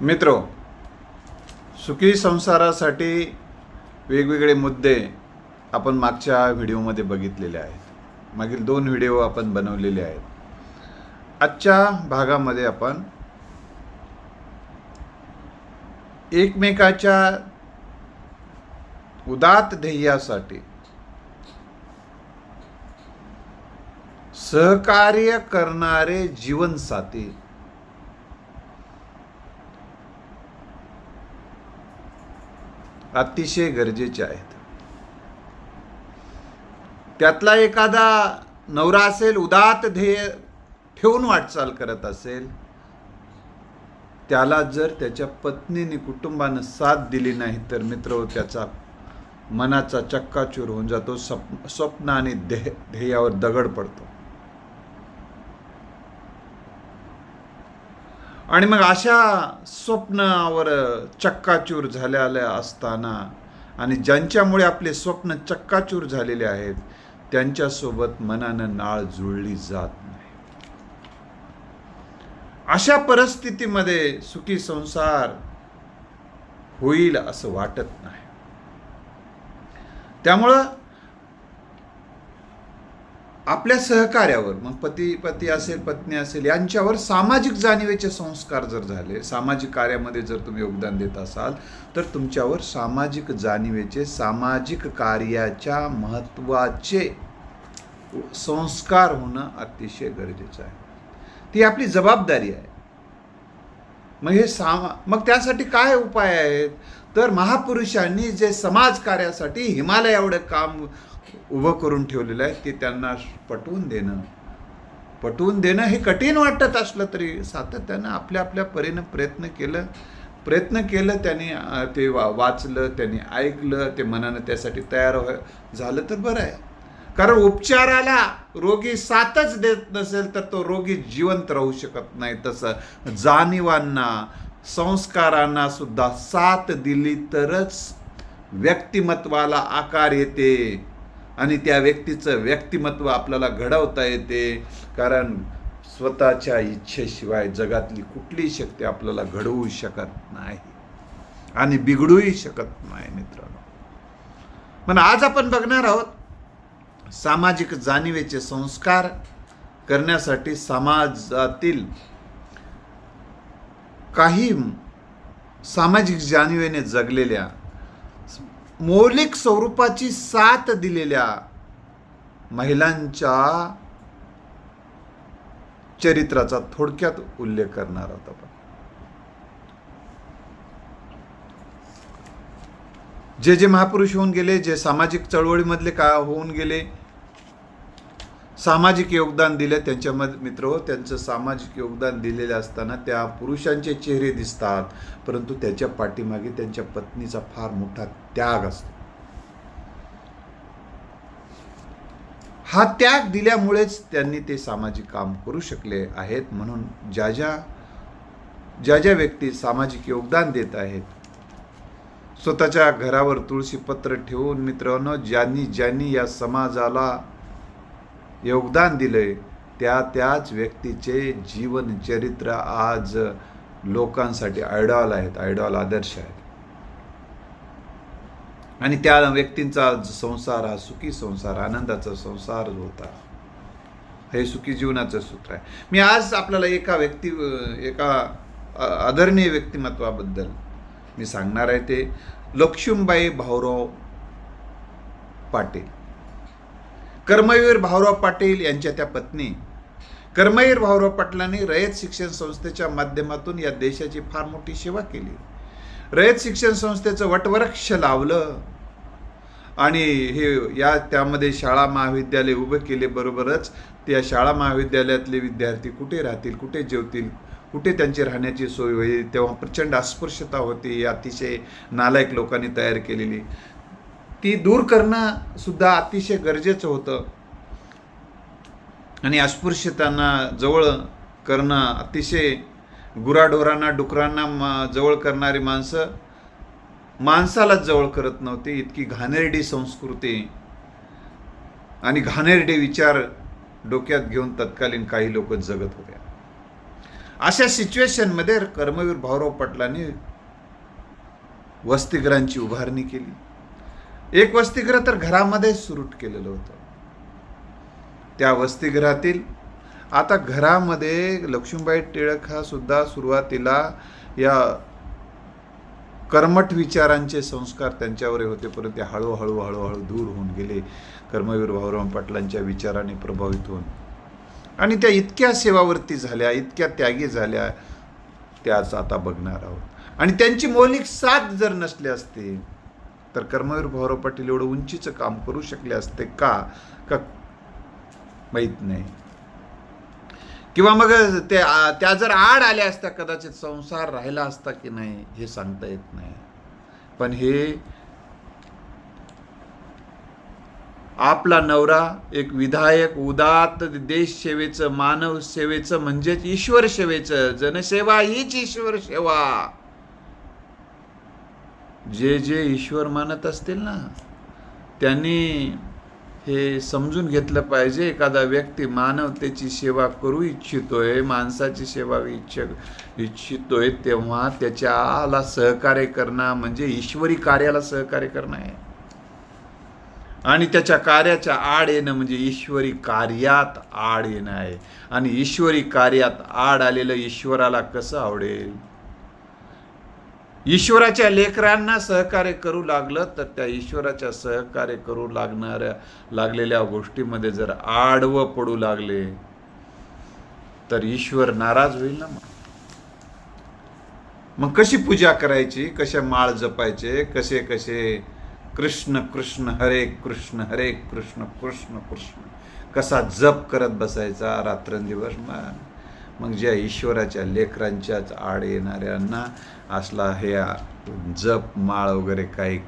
मित्रो सुखी संसारासाठी वेगवेगळे मुद्दे आपण मागच्या व्हिडिओमध्ये बघितलेले आहेत. मागील दोन व्हिडिओ आपण बनवलेले आहेत. आजच्या भागामध्ये आपण एकमेकाच्या उदात ध्येयासाठी सहकार्य करणारे जीवनसाथी अतिशय गरजेचे आहेत. त्यातला एखादा नवरा असेल उदात ध्येय ठेवून वाटचाल करत असेल त्याला जर त्याच्या पत्नीने कुटुंबानं साथ दिली नाही तर मित्र त्याचा मनाचा चक्काचूर होऊन जातो सप स्वप्न आणि ध्येय ध्येयावर दगड पडतो. आणि मग अशा स्वप्नावर चक्काचूर झालेल्या असताना आणि ज्यांच्यामुळे आपले स्वप्न चक्काचूर झालेले आहेत त्यांच्यासोबत मनानं नाळ जुळली जात नाही. अशा परिस्थितीमध्ये सुखी संसार होईल असं वाटत नाही. त्यामुळं आपल्या सहकार्यावर मग पती पती असेल पत्नी असेल यांच्यावर सामाजिक जाणीवेचे संस्कार जर झाले सामाजिक कार्यामध्ये जर तुम्ही योगदान देत असाल तर तुमच्यावर सामाजिक जाणीवेचे सामाजिक कार्याच्या महत्त्वाचे संस्कार होणं अतिशय गरजेचं आहे. ती आपली जबाबदारी आहे. मग हे सामा मग त्यासाठी काय उपाय आहेत? तर महापुरुषांनी जे समाज कार्यासाठी हिमालय एवढं काम उभं करून ठेवलेलं आहे ते त्यांना पटवून देणं. पटवून देणं हे कठीण वाटत असलं तरी सातत्यानं आपल्या आपल्या परीनं प्रयत्न केलं. प्रयत्न केलं त्यांनी ते वा वाचलं त्यांनी ऐकलं ते मनानं त्यासाठी तयार व्हाय झालं तर बरं आहे. कारण उपचाराला रोगी साथच देत नसेल तर तो रोगी जिवंत राहू शकत नाही. तसं जाणीवांना संस्कारांना सुद्धा साथ दिली तरच व्यक्तिमत्वाला आकार येते. आणि त्या व्यक्तीचं व्यक्तिमत्व आपल्याला घडवता येते. कारण स्वतःच्या इच्छेशिवाय जगातली कुठलीही शक्ती आपल्याला घडवू शकत नाही. आणि बिघडूही शकत नाही मित्रांनो. पण आज आपण बघणार आहोत सामाजिक जाणीवेचे संस्कार करण्यासाठी समाजातील काही सामाजिक जाणीवेने जगलेल्या मौलिक स्वरूपाची साथ दिलेल्या महिलांच्या चरित्राचा थोडक्यात उल्लेख करणार आहोत आपण. जे जे महापुरुष होऊन गेले जे सामाजिक चळवळीमधले का होऊन गेले सामाजिक योगदान दिले त्यांच्यामध्ये मित्र हो त्यांचं सामाजिक योगदान दिलेलं असताना त्या पुरुषांचे चेहरे दिसतात परंतु त्याच्या पाठीमागे त्यांच्या पत्नीचा फार मोठा त्याग असतो. हा त्याग दिल्यामुळेच त्यांनी ते सामाजिक काम करू शकले आहेत म्हणून ज्या ज्या ज्या ज्या व्यक्ती सामाजिक योगदान देत आहेत स्वतःच्या घरावर तुळशी पत्र ठेवून मित्रांनो ज्यांनी ज्यांनी या समाजाला योगदान दिलंय. त्या त्याच व्यक्तीचे जीवन चरित्र आज लोकांसाठी आयडॉल आहेत आयडॉल आदर्श आहेत. आणि त्या व्यक्तींचा संसार हा सुखी संसार आनंदाचा संसार होता. हे सुखी जीवनाचं सूत्र आहे. मी आज आपल्याला एका व्यक्ती एका आदरणीय व्यक्तिमत्वाबद्दल मी सांगणार आहे ते लक्ष्मीबाई भाऊराव पाटील. कर्मवीर भाऊराव पाटील यांच्या त्या पत्नी. कर्मवीर भाऊराव पाटलांनी रयत शिक्षण संस्थेच्या माध्यमातून या देशाची फार मोठी सेवा केली. रयत शिक्षण संस्थेचं वटवृक्ष लावलं. आणि हे या त्यामध्ये शाळा महाविद्यालय उभं केले बरोबरच त्या शाळा महाविद्यालयातले विद्यार्थी कुठे राहतील कुठे जेवतील कुठे त्यांची राहण्याची सोय होईल तेव्हा प्रचंड अस्पृश्यता होती अतिशय नालायक लोकांनी तयार केलेली. ती दूर करणं सुद्धा अतिशय गरजेचं होतं. आणि अस्पृश्यतांना जवळ करणं अतिशय गुराढोरांना डुकरांना मा जवळ करणारी माणसं माणसालाच जवळ करत नव्हती. इतकी घाणेरडी संस्कृती आणि घाणेरडे विचार डोक्यात घेऊन तत्कालीन काही लोक जगत होत्या अशा सिच्युएशनमध्ये कर्मवीर भाऊराव पाटलांनी वसतिगृहांची उभारणी केली. एक वसतिगृह तर घरामध्ये सुरूट केलेलं होतं. त्या वसतिगृहातील आता घरामध्ये लक्ष्मीबाई टिळक हा सुद्धा सुरुवातीला या कर्मठ विचारांचे संस्कार त्यांच्यावर होते. परंतु ते हळूहळू हळूहळू दूर होऊन गेले. कर्मवीर भाऊराम पाटलांच्या विचाराने प्रभावित होऊन. आणि त्या इतक्या सेवावृत्ती झाल्या इतक्या त्यागी झाल्या त्याच आता बघणार आहोत. आणि त्यांची मौलिक साथ जर नसली असते तर कर्मवीर भाऊराव पाटील एवढं उंचीचं काम करू शकले असते का? का? माहीत नाही. किंवा मग ते त्या जर आड आल्या असत्या कदाचित संसार राहिला असता की नाही हे सांगता येत नाही. पण हे आपला नवरा एक विधायक उदात देश सेवेचं मानव सेवेचं म्हणजेच ईश्वर सेवेचं जनसेवा हीच ईश्वर सेवा. जे जे ईश्वर मानत असतील ना त्यांनी हे समजून घेतलं पाहिजे. एखादा व्यक्ती मानवतेची सेवा करू इच्छितोय माणसाची सेवा इच्छ इच्छितोय तेव्हा त्याच्याला सहकार्य करणं म्हणजे ईश्वरी कार्याला सहकार्य करणं आहे. आणि त्याच्या कार्याच्या आड येणं म्हणजे ईश्वरी कार्यात आड येणं आहे. आणि ईश्वरी कार्यात आड आलेलं ईश्वराला कसं आवडेल? ईश्वराच्या लेकरांना सहकार्य करू लागलं तर त्या ईश्वराच्या सहकार्य करू लागणाऱ्या लागलेल्या गोष्टीमध्ये जर आडवं पडू लागले तर ईश्वर नाराज होईल ना मग? मग कशी पूजा करायची? कसे माळ जपायचे? कसे कसे? कृष्ण कृष्ण हरे कृष्ण हरे कृष्ण कृष्ण कृष्ण. कसा जप करत बसायचा रात्रंदिवस? मग मग ज्या ईश्वराच्या लेकरांच्याच आड येणाऱ्यांना असला हे जप माळ वगैरे काही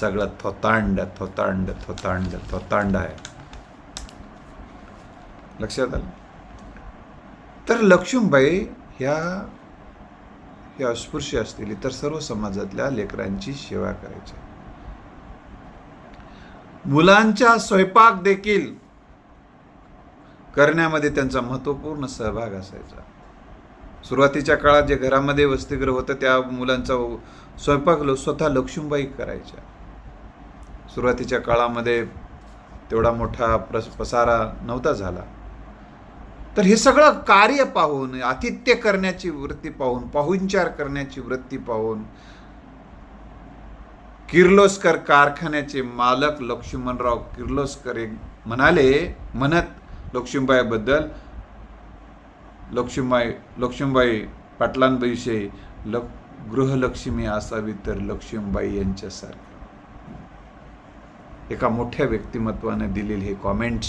सगळं थोतांड थोतांड थोतांड थोतांड आहे. लक्षात आलं? तर लक्ष्मीबाई ह्या ह्या अस्पृश्य असतील इतर सर्व समाजातल्या लेकरांची सेवा करायची. मुलांच्या स्वयंपाक देखील करण्यामध्ये त्यांचा महत्त्वपूर्ण सहभाग असायचा. सुरुवातीच्या काळात जे घरामध्ये वसतिगृह होतं त्या मुलांचा स्वयंपाक लो- स्वतः लक्ष्मीबाई करायच्या. सुरुवातीच्या काळामध्ये तेवढा मोठा प्रस पसारा नव्हता झाला. तर हे सगळं कार्य पाहून आतिथ्य करण्याची वृत्ती पाहून पाहुणचार करण्याची वृत्ती पाहून किर्लोस्कर कारखान्याचे मालक लक्ष्मणराव किर्लोस्कर एक म्हणाले म्हणत लक्ष्मीबाईबद्दल लक्ष्मीबाई लक्ष्मीबाई पाटलांविषयी ल गृहलक्ष्मी असावी तर लक्ष्मीबाई यांच्यासारखी. एका मोठ्या व्यक्तिमत्वाने दिलेले हे कॉमेंट्स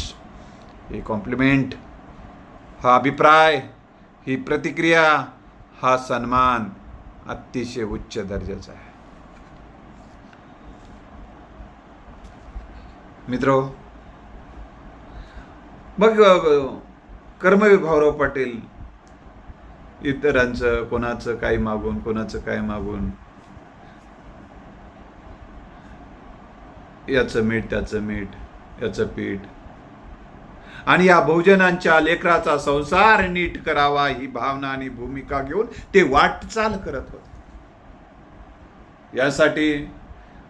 हे कॉम्प्लिमेंट हा अभिप्राय ही प्रतिक्रिया हा सन्मान अतिशय उच्च दर्जाचा आहे. मित्र मग कर्मवीर भाऊराव पाटील इतरांचं कोणाचं काय मागून कोणाचं काय मागून? याचं मीठ त्याचं मीठ याचं पीठ. आणि या बहुजनांच्या लेकराचा संसार नीट करावा ही भावना आणि भूमिका घेऊन ते वाटचाल करत होते. यासाठी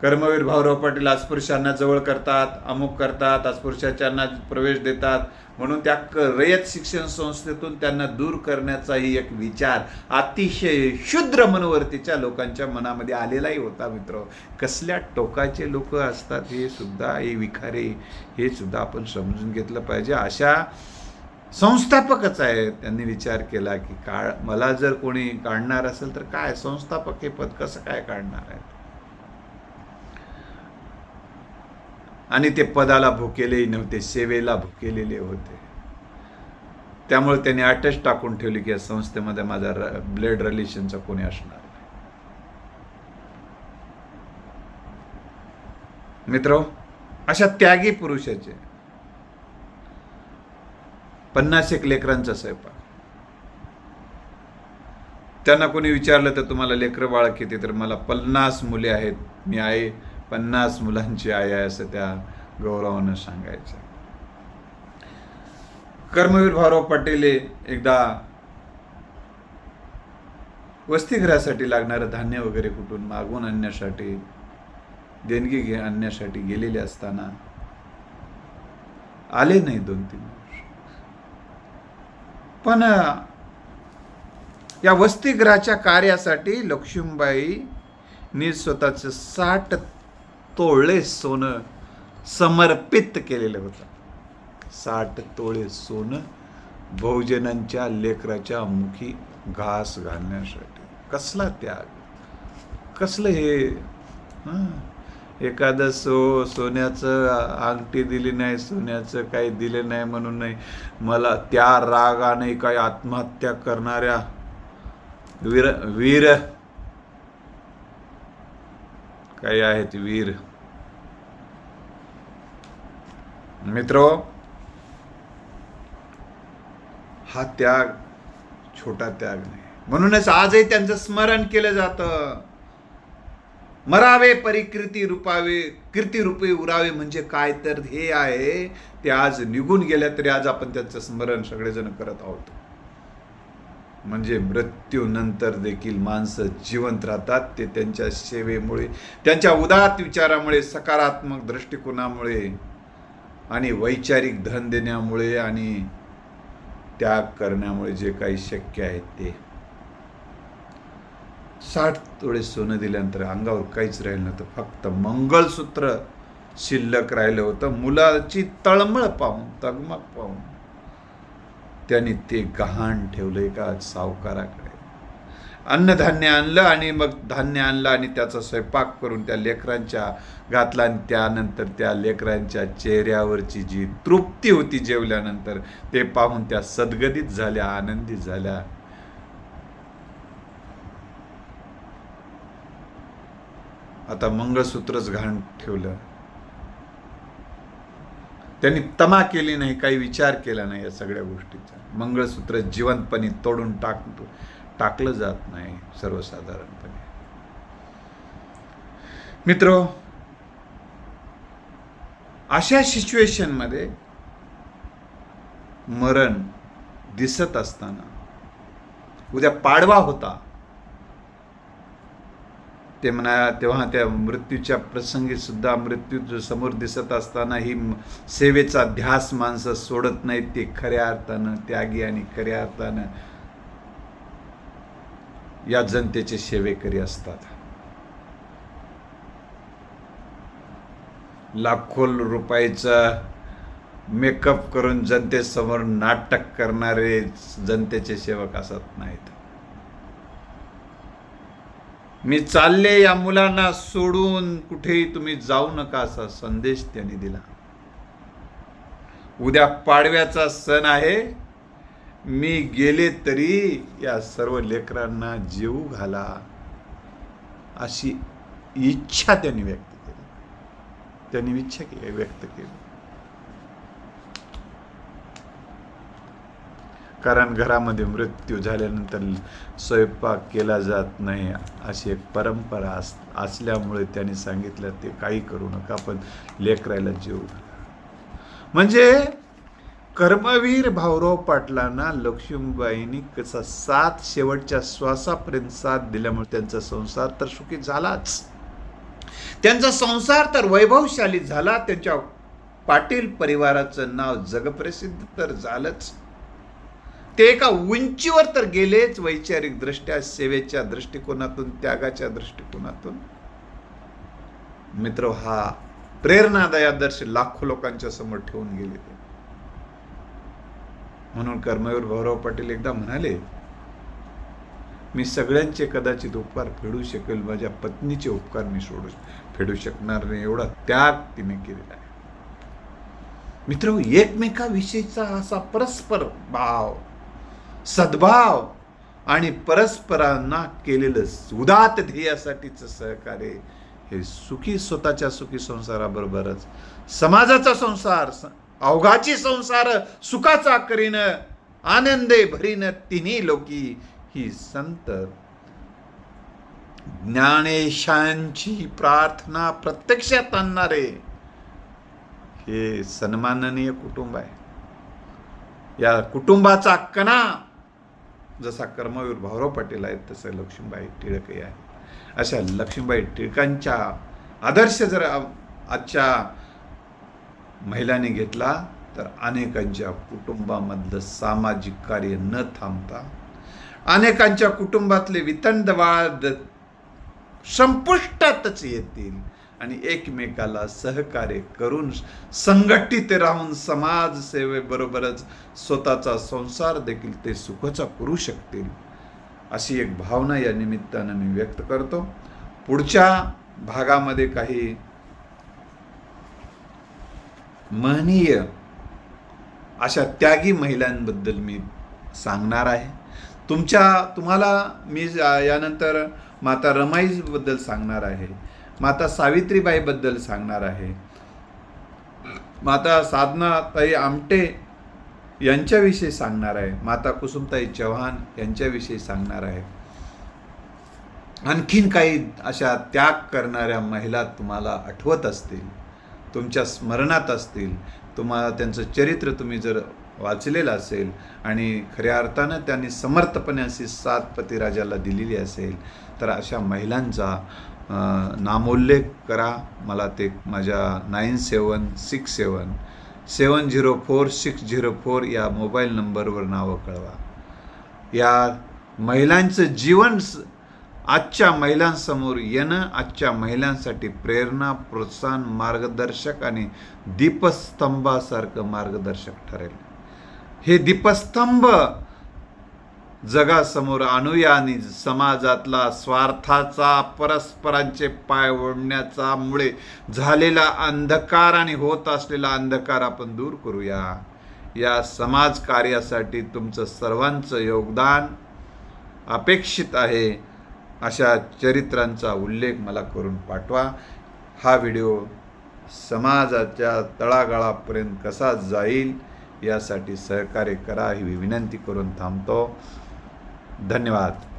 कर्मवीर भाऊराव पाटील अस्पृश्यांना जवळ करतात अमुक करतात अस्पृश्याच्यांना प्रवेश देतात. म्हणून त्या क- रयत शिक्षण संस्थेतून त्यांना दूर करण्याचाही एक विचार अतिशय शुद्र मनोवर्तीच्या लोकांच्या मनामध्ये आलेलाही होता मित्र. कसल्या टोकाचे लोक असतात हे सुद्धा हे विखारे हे सुद्धा आपण समजून घेतलं पाहिजे. अशा संस्थापकच आहे. त्यांनी विचार केला की काळ मला जर कोणी काढणार असेल तर काय? संस्थापक हे पद कसं काय काढणार आहे? आणि ते पदाला भुकेलेही नव्हते सेवेला भुकेलेले होते. त्यामुळे त्यांनी अटॅच टाकून ठेवली की या संस्थेमध्ये माझा र ब्लड रिलेशनचा कोणी असणार नाही. मित्र अशा त्यागी पुरुषाचे पन्नास एक लेकरांचा स्वयंपाक. त्यांना कोणी विचारलं तर तुम्हाला लेकरं बाळ किती? तर मला पन्नास मुले आहेत. मी आहे पन्नास मुलांची आई आहे असं त्या गौरवानं सांगायचं. कर्मवीर भाऊराव पाटील हे एकदा वसतिगृहासाठी लागणारं धान्य वगैरे कुठून मागवून आणण्यासाठी देणगी घे आणण्यासाठी गेलेले असताना आले नाही दोन तीन वर्ष. पण या वसतिगृहाच्या कार्यासाठी लक्ष्मीबाईंनी स्वतःचं साठ तोळे सोनं समर्पित केलेलं होतं. साठ तोळे सोनं बहुजनांच्या लेकराच्या मुखी घास घालण्यासाठी. कसला त्याग? कसलं हे? एखादं सो सोन्याचं अंगठी दिली नाही सोन्याचं काही दिलं नाही म्हणून नाही. मला त्या रागाने काही आत्महत्या करणाऱ्या वीर वीर काही आहेत वीर मित्र हा त्याग छोटा त्याग नाही. म्हणूनच आजही त्यांचं स्मरण केलं जातं. मरावे परिकृती रूपावे कीर्ती रूपे उरावे म्हणजे काय तर हे आहे. ते आज निघून गेल्या तरी आज आपण त्यांचं स्मरण सगळेजण करत आहोत. म्हणजे मृत्यूनंतर देखील माणसं जिवंत राहतात. ते त्यांच्या सेवेमुळे त्यांच्या उदात विचारामुळे सकारात्मक दृष्टिकोनामुळे आणि वैचारिक धन देण्यामुळे आणि त्याग करण्यामुळे जे काही शक्य आहे ते. साठ तोळे सोनं दिल्यानंतर अंगावर काहीच राहिलं नव्हतं. फक्त मंगळसूत्र शिल्लक राहिलं होतं. मुलाची तळमळ पाहून तगमग पाहून. त्यांनी ते गहाण ठेवलं का? सावकाराकडे. अन्नधान्य आणलं आणि मग धान्य आणलं आणि त्याचा स्वयंपाक करून त्या लेकरांच्या घातला आणि त्यानंतर त्या लेकरांच्या चेहऱ्यावरची जी तृप्ती होती जेवल्यानंतर ते पाहून त्या सद्गदित झाल्या आनंदित झाल्या. आता मंगळसूत्रच घाण ठेवलं. त्यांनी तमा केली नाही काही विचार केला नाही या सगळ्या गोष्टीचा. मंगळसूत्र जिवंतपणे तोडून टाक टाकलं जात नाही सर्वसाधारणपणे. मित्र अशा सिच्युएशनमध्ये मरण दिसत असताना उद्या पाडवा होता. ते म्हणा तेव्हा त्या मृत्यूच्या प्रसंगी सुद्धा मृत्यू जो समोर दिसत असताना ही सेवेचा ध्यास माणसं सोडत नाहीत ते खऱ्या अर्थानं त्यागी आणि खऱ्या अर्थानं या जनतेचे सेवेकरी असतात. लाखो रुपयाचं मेकअप करून जनतेसमोर नाटक करणारे जनतेचे सेवक असत नाहीत. मी चालले या मुलांना सोडून कुठेही तुम्ही जाऊ नका असा संदेश त्यांनी दिला. उद्या पाडव्याचा सण आहे. मी गेले तरी या सर्व लेकरांना जीव घाला अशी इच्छा त्यांनी व्यक्त केली. त्यांनी इच्छा केली व्यक्त केली. कारण घरामध्ये मृत्यू झाल्यानंतर स्वयंपाक केला जात नाही अशी एक परंपरा अस असल्यामुळे त्यांनी सांगितलं ते काही करू नका पण लेकरायला जीव म्हणजे कर्मवीर भाऊराव पाटलांना लक्ष्मीबाईंनी कसा सात शेवटच्या श्वासापर्यंत साथ दिल्यामुळे त्यांचा संसार तर सुखी झालाच. त्यांचा संसार तर वैभवशाली झाला त्यांच्या पाटील परिवाराचं नाव जगप्रसिद्ध तर झालंच. ते एका उंचीवर तर गेलेच वैचारिक दृष्ट्या सेवेच्या दृष्टिकोनातून त्यागाच्या दृष्टिकोनातून. मित्र हा प्रेरणादाय आदर्श लाखो लोकांच्या समोर ठेवून गेले ते. म्हणून कर्मवीर भाऊराव पाटील एकदा म्हणाले मी सगळ्यांचे कदाचित उपकार फेडू शकेल माझ्या पत्नीचे उपकार मी सोडू फेडू शकणार नाही एवढा त्याग तिने केलेला आहे. मित्र एकमेकाविषयीचा असा परस्पर भाव सद्भाव आणि परस्परांना केलेलं उदात ध्येयासाठीचं सहकार्य हे सुखी स्वतःच्या सुखी संसाराबरोबरच. समाजाचा संसार अवघाची संसार सुखाचा करीन आनंदे भरीन तिन्ही लोकी ही संत. ज्ञानेशांची प्रार्थना प्रत्यक्षात आणणारे हे सन्माननीय कुटुंब आहे. या कुटुंबाचा कणा जसा कर्मवीर भाऊराव पाटील आहेत तसं लक्ष्मीबाई टिळकही आहे अशा लक्ष्मीबाई टिळकांच्या आदर्श जर आजच्या महिलांनी घेतला तर अनेकांच्या कुटुंबामधलं सामाजिक कार्य न थांबता अनेकांच्या कुटुंबातले वितंडवाद संपुष्टातच येतील. आणि एकमेकाला सहकार्य करून संघटित राहून समाजसेवेबरोबरच स्वतःचा संसार देखील ते सुखचा करू शकतील अशी एक भावना या निमित्तानं मी व्यक्त करतो. पुढच्या भागामध्ये काही महनीय अशा त्यागी महिलांबद्दल मी सांगणार आहे. तुमच्या तुम्हाला मी यानंतर माता रमाईबद्दल सांगणार आहे. माता सावित्रीबाईबद्दल सांगणार आहे. माता साधनाताई आमटे यांच्याविषयी सांगणार आहे. माता कुसुमताई चव्हाण यांच्याविषयी सांगणार आहे. आणखीन काही अशा त्याग करणाऱ्या महिला तुम्हाला आठवत असतील तुमच्या स्मरणात असतील तुम्हाला त्यांचं चरित्र तुम्ही जर वाचलेलं असेल आणि खऱ्या अर्थानं त्यांनी समर्थपणे अशी साथ पतिराजाला दिलेली असेल तर अशा महिलांचा नामोल्लेख करा. मला ते माझ्या nine seven six seven seven zero four six zero four या मोबाईल नंबरवर नावं कळवा. या महिलांचं जीवन आजच्या महिलांसमोर येणं आजच्या महिलांसाठी प्रेरणा प्रोत्साहन मार्गदर्शक आणि दीपस्तंभासारखं मार्गदर्शक ठरेल. हे दीपस्तंभ जगासमोर आणूया आणि समाजातला स्वार्थाचा परस्परांचे पाय ओढण्याचा मुळे झालेला अंधकार आणि होत असलेला अंधकार आपण दूर करूया. या समाज कार्यासाठी तुमचं सर्वांचं योगदान अपेक्षित आहे अशा चरित्रांचा उल्लेख मला करून पाठवा. हा व्हिडिओ समाजाच्या तळागाळापर्यंत कसा जाईल यासाठी सहकार्य करा ही विनंती करून थांबतो. धन्यवाद.